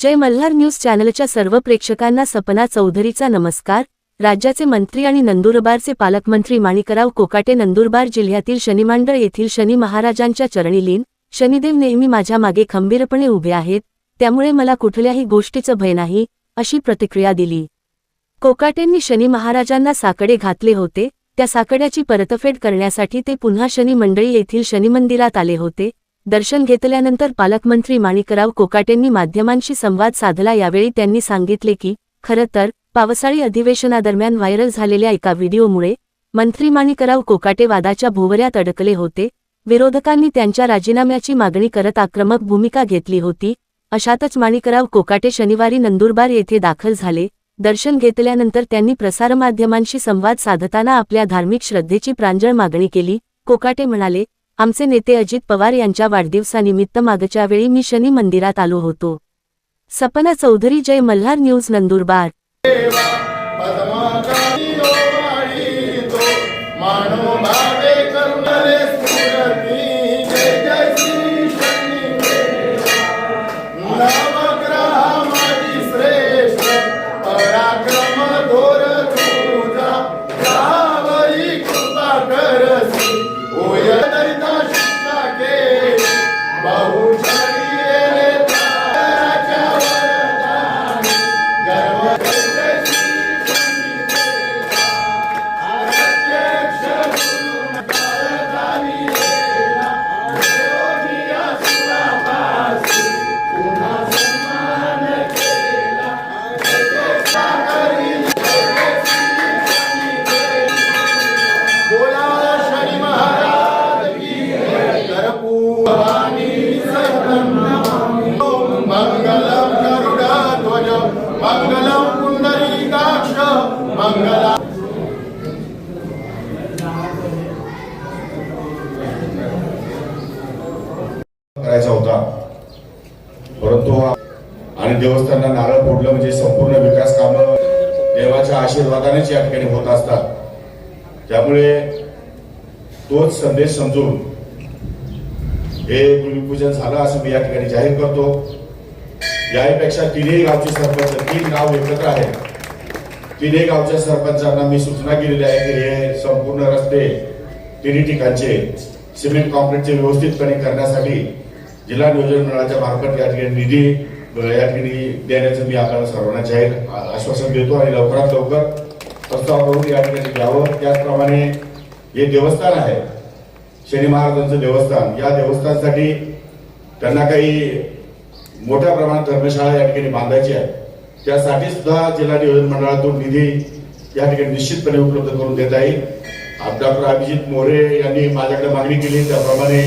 जय Malhar news चॅनलच्या सर्व प्रेक्षकांना सपना चौधरीचा नमस्कार. राज्याचे मंत्री आणि नंदुरबारचे पालकमंत्री माणिकराव कोकाटे नंदुरबार जिल्ह्यातील शनिमांडळ येथील शनी महाराजांच्या चरणीलीन शनिदेव नेहमी माझ्या मागे खंबीरपणे उभे आहेत त्यामुळे मला कुठल्याही गोष्टीचं भय नाही अशी प्रतिक्रिया दिली. कोकाटेंनी शनी महाराजांना साकडे घातले होते त्या साकड्याची परतफेड करण्यासाठी ते पुन्हा शनी मंडळी येथील शनिमंदिरात आले होते दर्शन घेतल्यानंतर पालकमंत्री माणिकराव कोकाटेंनी माध्यमांशी संवाद साधला. यावेळी त्यांनी सांगितले की खरं तर पावसाळी अधिवेशनादरम्यान व्हायरल झालेल्या एका व्हिडिओमुळे मंत्री माणिकराव कोकाटे वादाच्या भोवऱ्यात अडकले होते. विरोधकांनी त्यांच्या राजीनाम्याची मागणी करत आक्रमक भूमिका घेतली होती. अशातच माणिकराव कोकाटे शनिवारी नंदुरबार येथे दाखल झाले. दर्शन घेतल्यानंतर त्यांनी प्रसारमाध्यमांशी संवाद साधताना आपल्या धार्मिक श्रद्धेची प्रांजळ मागणी केली. कोकाटे म्हणाले आमचे नेते अजित पवार यांच्या वाढदिवसानिमित्त मागच्या वेळी मी शनी मंदिरात आलो होतो. सपना चौधरी जय मल्हार न्यूज नंदुरबार. मंगला. करायचा होता. परंतु आणि देवस्थानला नारळ फोडलं म्हणजे संपूर्ण विकास कामं देवाच्या आशीर्वादानेच या ठिकाणी होत असतात. त्यामुळे तोच संदेश समजून हे भूमिपूजन झालं असं मी या ठिकाणी जाहीर करतो. याहीपेक्षा तिन्ही गावचे सरपंच तीन गाव एकत्र आहेत. तिन्ही गावच्या सरपंचांना मी सूचना केलेली आहे की हे संपूर्ण रस्ते तिन्ही ठिकाणचे सिमेंट कॉन्क्रीटचे व्यवस्थितपणे करण्यासाठी जिल्हा नियोजन मंडळाच्या मार्फत या ठिकाणी निधी या ठिकाणी देण्याचं मी आपल्याला सर्वांना जाहीर आश्वासन देतो आणि लवकरात लवकर प्रस्ताव करून या ठिकाणी द्यावं. त्याचप्रमाणे हे देवस्थान आहे शनी महाराजांचं देवस्थान. या देवस्थानासाठी त्यांना काही मोठ्या प्रमाणात धर्मशाळा या ठिकाणी बांधायची आहे. त्यासाठी सुद्धा जिल्हा नियोजन मंडळातून निधी या ठिकाणी निश्चितपणे उपलब्ध करून देता येईल. डॉक्टर अभिजित मोरे यांनी माझ्याकडे मागणी केली त्याप्रमाणे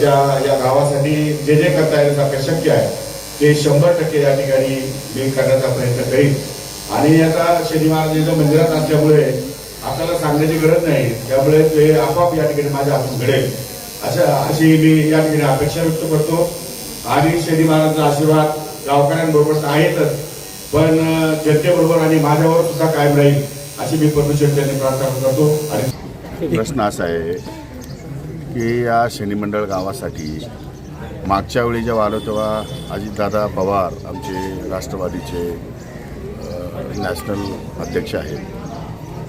त्या या गावासाठी जे जे करता येईल सारखं शक्य आहे ते शंभर टक्के या ठिकाणी मी करण्याचा प्रयत्न करीन. आणि आता शनी महाराजांच्या मंदिरात असल्यामुळे आपल्याला सांगण्याची गरज नाही त्यामुळे ते आपोआप या ठिकाणी माझ्या हातून घडेल. अशा अशी मी या ठिकाणी अपेक्षा व्यक्त करतो. आणि शनी महाराजांचा आशीर्वाद गावकऱ्यांबरोबर तर आहेतच. पण जनतेबरोबर आणि माझ्यावर सुद्धा कायम राहील अशी मी परमेश्वर त्यांनी प्रार्थना करतो. आणि प्रश्न असा आहे की या शनिमंडळ गावासाठी मागच्या वेळी जेव्हा आलो तेव्हा अजितदादा पवार आमचे राष्ट्रवादीचे नॅशनल अध्यक्ष आहेत.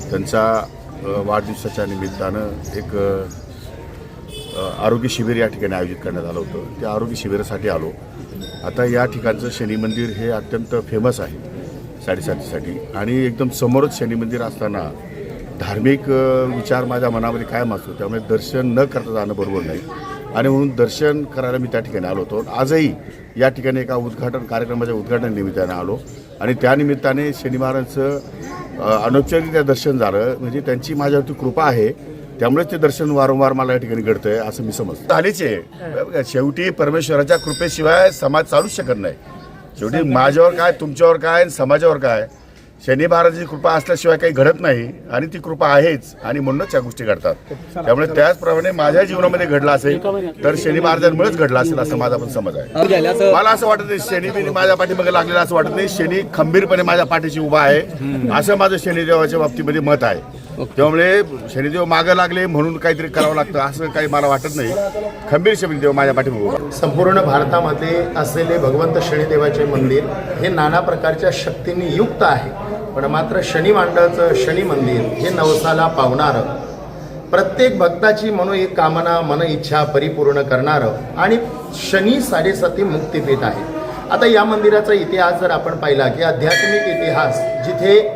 त्यांचा वाढदिवसाच्या निमित्तानं एक आरोग्य शिबिर या ठिकाणी आयोजित करण्यात आलं होतं. त्या आरोग्य शिबिरासाठी आलो. आता या ठिकाणचं शनी मंदिर हे अत्यंत फेमस आहे साडेसातीसाठी. आणि एकदम समोरच शनी मंदिर असताना धार्मिक विचार माझ्या मनामध्ये कायम असतो. त्यामुळे दर्शन न करता जाणं बरोबर नाही. आणि म्हणून दर्शन करायला मी त्या ठिकाणी आलो होतो. आजही या ठिकाणी एका उद्घाटन कार्यक्रमाच्या उद्घाटन निमित्ताने आलो. आणि त्यानिमित्ताने शनी महाराजचं अनौपचारिकरित्या दर्शन झालं. म्हणजे त्यांची माझ्यावरती कृपा आहे. त्यामुळेच ते दर्शन वारंवार मला या ठिकाणी घडतंय असं मी समजतो. झालीच आहे शेवटी परमेश्वराच्या कृपेशिवाय समाज चालूच शकत नाही. शेवटी माझ्यावर काय तुमच्यावर काय आणि समाजावर काय शनी महाराजांची कृपा असल्याशिवाय काही घडत नाही आणि ती कृपा आहेच आणि म्हणूनच या गोष्टी घडतात. त्यामुळे त्याचप्रमाणे माझ्या जीवनामध्ये घडला असेल तर शनी महाराजांमुळेच घडला असेल असं माझा पण समज आहे. मला असं वाटत नाही शनी माझ्या पाठीमागे लागलेला असं वाटत नाही शनी खंबीरपणे माझ्या पाठीशी उभा आहे असं माझं शनिदेवाच्या बाबतीमध्ये मत आहे. त्यामुळे शनिदेव मागं लागले म्हणून काहीतरी करावं लागतं असं काही मला वाटत नाही. खंबीर शनिदेव माझ्या पाठीमागे संपूर्ण भारतामध्ये असलेले भगवंत शनिदेवाचे मंदिर हे नाना प्रकारच्या शक्तींनी युक्त आहे. पण मात्र शनी मांडळचं शनी मंदिर हे नवसाला पावणारं. प्रत्येक भक्ताची मनो एक कामना मन इच्छा परिपूर्ण करणारं आणि शनी साडेसाती मुक्तिपीठ आहे. आता या मंदिराचा इतिहास जर आपण पाहिला की आध्यात्मिक इतिहास जिथे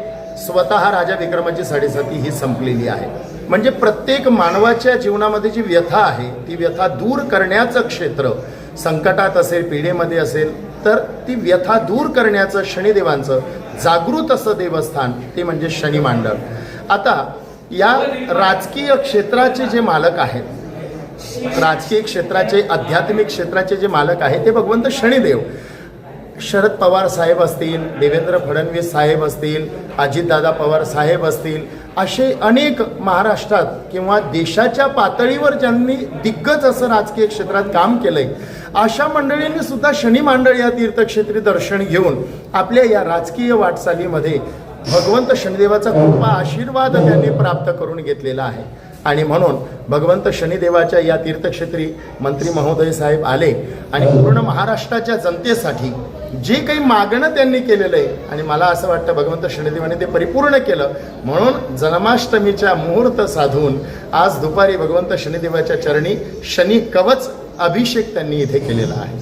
स्वतः राजा विक्रमाची साडेसाती ही संपलेली आहे. म्हणजे प्रत्येक मानवाच्या जीवनामध्ये जी व्यथा आहे ती व्यथा दूर करण्याचं क्षेत्र संकटात असेल पिढीमध्ये असेल तर ती व्यथा दूर करण्याचं शनिदेवांचं जागृत असं देवस्थान ते म्हणजे शनी मांडळ आता या राजकीय क्षेत्राचे जे मालक आहेत राजकीय क्षेत्राचे आध्यात्मिक क्षेत्राचे जे मालक आहेत ते भगवंत शनिदेव. शरद पवार साहेब असतील देवेंद्र फडणवीस साहेब असतील अजितदादा पवार साहेब असतील असे अनेक महाराष्ट्रात किंवा देशाच्या पातळीवर ज्यांनी दिग्गज असं राजकीय क्षेत्रात काम केलंय अशा मंडळींनी सुद्धा शनी मांडळ या तीर्थक्षेत्री दर्शन घेऊन आपल्या या राजकीय वाटचालीमध्ये भगवंत शनिदेवाचा कृपा आशीर्वाद त्यांनी प्राप्त करून घेतलेला आहे. आणि म्हणून भगवंत शनिदेवाच्या या तीर्थक्षेत्री मंत्री महोदय साहेब आले आणि पूर्ण महाराष्ट्राच्या जनतेसाठी जे काही मागणं त्यांनी केलेलं आहे आणि मला असं वाटतं भगवंत शनिदेवाने ते परिपूर्ण केलं म्हणून जन्माष्टमीच्या मुहूर्त साधून आज दुपारी भगवंत शनिदेवाच्या चरणी शनी कवच अभिषेक त्यांनी इथे केलेला आहे.